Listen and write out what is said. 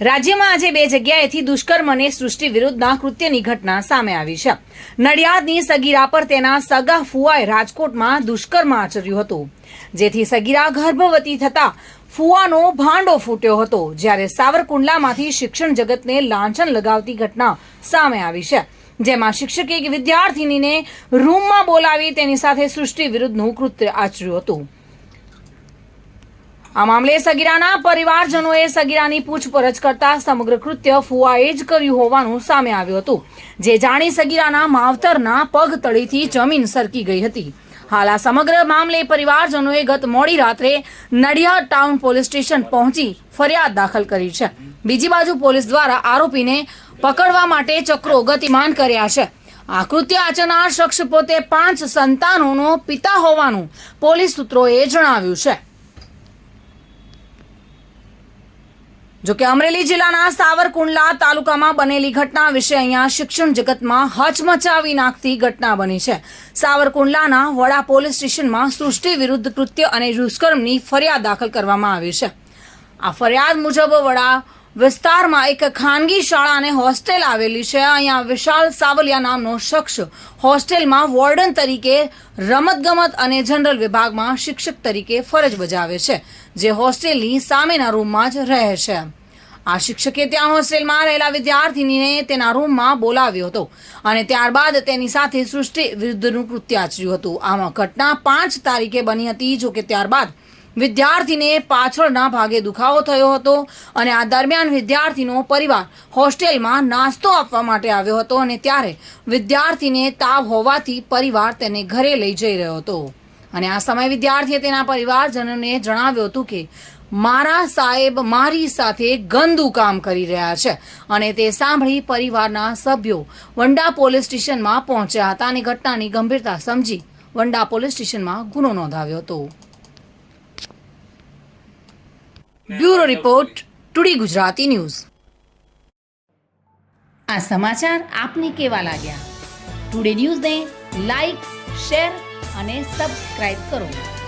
રાજ્યમાં આજે બે જગ્યાએથી દુષ્કર્મ અને સૃષ્ટિ વિરુદ્ધના કૃત્યની ઘટના સામે આવી છે. નડિયાદની સગીરા પર તેના સગા ફુવાએ રાજકોટમાં દુષ્કર્મ આચર્યું હતું. જેથી સગીરા ગર્ભવતી થતા ફુવાનો ભાંડો ફૂટ્યો હતો, જ્યારે સાવરકુંડલામાંથી શિક્ષણ જગતને લાંછન લગાવતી ઘટના સામે આવી છે. જેમાં શિક્ષકે એક વિદ્યાર્થિનીને રૂમમાં બોલાવી તેની સાથે સૃષ્ટિ વિરુદ્ધનું કૃત્ય આચર્યું હતું. આ મામલે સગીરાના પરિવારજનોએ સગીરાની પૂછપરછ કરતા સમગ્ર કૃત્ય ફુવાએ જ કર્યું હોવાનું સામે આવ્યું હતું. જે જાણી સગીરાના માવતરના પગ તળીથી જમીન સરકી ગઈ હતી. હાલ આ સમગ્ર મામલે પરિવારજનોએ ગત મોડી રાત્રે નડિયાદ ટાઉન પોલીસ સ્ટેશન પહોંચી ફરિયાદ દાખલ કરી છે. બીજી બાજુ પોલીસ દ્વારા આરોપીને પકડવા માટે ચક્રો ગતિમાન કર્યા છે. આ કૃત્ય આચરનાર શખ્સ પોતે પાંચ સંતાનોનો પિતા હોવાનું પોલીસ સૂત્રોએ જણાવ્યું છે. જોકે અમરેલી જિલ્લાના સાવરકુંડલા તાલુકામાં બનેલી ઘટના વિશે અહીંયા શિક્ષણ જગતમાં હચમચાવી નાખતી ઘટના બની છે. સાવરકુંડલાના વડા પોલીસ સ્ટેશનમાં સૃષ્ટિ વિરુદ્ધ કૃત્ય અને દુષ્કર્મની ફરિયાદ દાખલ કરવામાં આવી છે. આ ફરિયાદ મુજબ વડા વિસ્તારમાં એક ખાનગી શાળા અને હોસ્ટેલ આવેલી છે. અહીંયા વિશાલ સાવલિયા નામનો શખ્સ હોસ્ટેલમાં વોર્ડન તરીકે રમતગમત અને જનરલ વિભાગમાં શિક્ષક તરીકે ફરજ બજાવે છે, જે હોસ્ટેલની સામેના રૂમમાં જ રહે છે. આ શિક્ષકે ત્યાં હોસ્ટેલમાં રહેલા વિદ્યાર્થીનીને તેના રૂમમાં બોલાવ્યો હતો અને ત્યારબાદ તેની સાથે સૃષ્ટિ વિરુદ્ધનું કૃત્ય આચર્યું હતું. આમાં ઘટના પાંચ તારીખે બની હતી, જો કે ત્યારબાદ વિદ્યાર્થીને પાછળના ભાગે દુખાવો થયો હતો અને આ દરમિયાન વિદ્યાર્થીનો પરિવાર હોસ્ટેલમાં નાસ્તો આપવા માટે આવ્યો હતો અને ત્યારે વિદ્યાર્થીને તાવ હોવાથી પરિવાર તેને ઘરે લઈ જઈ રહ્યો હતો. અને આ સમયે વિદ્યાર્થીએ તેના પરિવારજનોને જણાવ્યું હતું કે મારા સાહેબ મારી સાથે ગંદુ કામ કરી રહ્યા છે અને તે સાંભળી પરિવારના સભ્યો વંડા પોલીસ સ્ટેશનમાં પહોંચ્યા હતા અને ઘટનાની ગંભીરતા સમજી વંડા પોલીસ સ્ટેશનમાં ગુનો નોંધાવ્યો હતો. Bureau report, today Gujarati news. આ સમાચાર આપને કેવા લાગ્યા? ટુડે ન્યૂઝને લાઈક, શેર અને સબસ્ક્રાઇબ કરો.